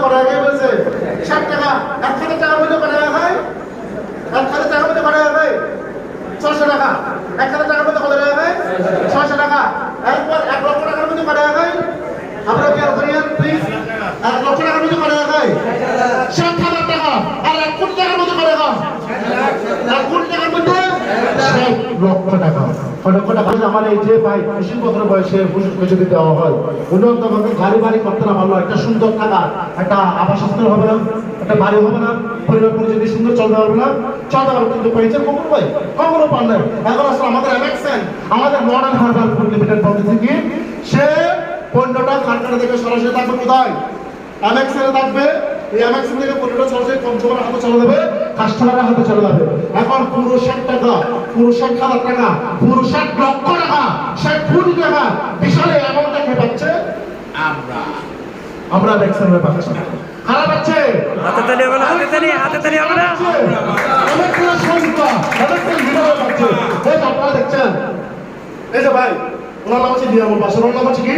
এক কত টাকা কত হয় ছশো টাকা, এক হাজার টাকা কত টাকা হয় ছশো টাকা একবার এক লক্ষ টাকার মধ্যে কত হয় আমরা কি করি প্লিজ এক লক্ষ টাকার মধ্যে করা হয় ষাট আর এক কোটি টাকার মধ্যে কত টাকা এক কোটি টাকার মধ্যে ষাট লক্ষ টাকা। লক্ষ টাকা আমার এই যে ভাই কৃষি পত্র বয়সে ফুসুস যদি দেওয়া হয় উন্নত ভাবে গাড়ি বাড়ি করতে না পারল, একটা সুন্দর টাকা একটা আবাসস্থল হবে না, একটা বাড়ি হবে না, পরিবার যদি সুন্দর চলতে পারবে না, চলতে পারবে কিন্তু পেয়েছে কখন ভাই? কখনো আমাদের এমএক্সেন আমাদের মডার্ন হারবার ফুড লিমিটেড বলতেছে কি, সে পণ্যটা কারখানা থেকে সরাসরি থাকবে কোথায়? এমএক্সেন থাকবে, এই এমএক্সেন থেকে পণ্যটা সরাসরি কনজিউমার হাতে চলে যাবে। কাস্টমারের হাতে চলে যাবে। এখন পুরো ষাট টাকা পুরো ষাট হাজার টাকা পুরো ষাট লক্ষ টাকা ষাট কোটি টাকা বিশাল অ্যামাউন্টটা কে পাচ্ছে আমরা। আমরা এমএক্সেনের পাচ্ছি কারা পাচ্ছে হাতে তালি হবে না হাতে তালি হাতে তালি হবে না। অনেকগুলো সংস্থা অনেকগুলো বিভাগ পাচ্ছে এই আপনারা দেখছেন এই যে ভাই ওনার নাম হচ্ছে নিয়ামুল বাসর ওনার নাম হচ্ছে কি?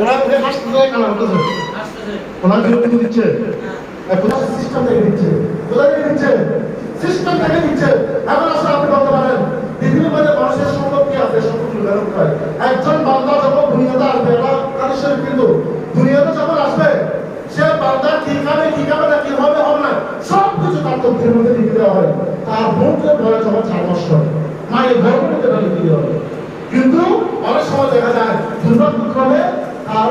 ওনার যে হাসপাতালে কানা হতেছে। ওনার বিরক্তি দিচ্ছে। সিস্টেম থেকে দিচ্ছে। থেকে দিচ্ছে সিস্টেম এখন আসলে আপনি বলতে পারেন পৃথিবীর মধ্যে মানুষের সম্পদ কি একজন বান্দা যখন দুনিয়াতে আসবে, এটা কাদের দুনিয়াতে যখন আসবে, সে বান্দা কি কি খাবে না, কি হবে না সব কিছু তার তথ্যের মধ্যে লিখে হয়। তার বোনকে বয়স যখন মায়ের এটা লিখে দেওয়া হয়। কিন্তু অনেক সময় দেখা যায়, দুর্ভাগ্যক্রমে তার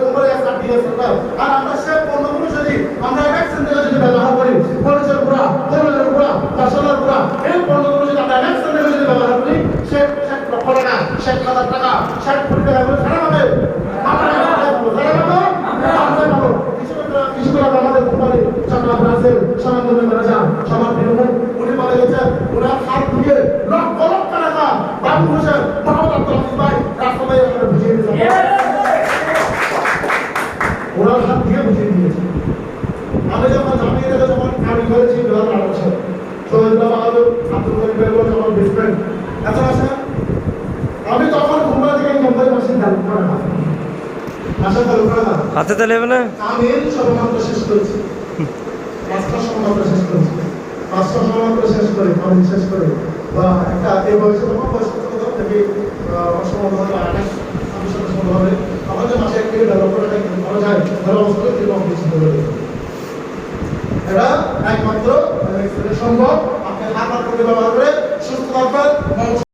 কোম্পানিরা ওই আর আমরা সে পণ্যগুলো যদি, আমরা ভ্যাকসিন থেকে যদি আমরা কিছু উনি বলে গেছেন ওনার হাত হাত দিয়ে বুঝিয়ে দিয়েছে। আমি যখন জামিয়ে যখন আমি করেছি দু হাজার আঠারো সালে বাহাদুর আব্দুল করিম বেগম যখন বেসমেন্ট এত আছে আমি তখন ঘুমরা থেকে মুম্বাই মাসে করা চালু হাতে তালি হবে না? আমি সবেমাত্র শেষ করেছি। পাঁচটা সবেমাত্র শেষ করেছি। পাঁচটা সবেমাত্র শেষ করে আমি শেষ করে বা একটা এই বয়সে তখন বয়স থেকে অসম্ভব হবে আঠাশ আমি সব হবে আমাদের মাসে এক থেকে দেড় লক্ষ টাকা ইনকাম করা যায় ধরো তিন লক্ষ কিছু করে এটা একমাত্র সম্ভব। আপনি হাত হাত করে ব্যবহার করে সুস্থ থাকবেন।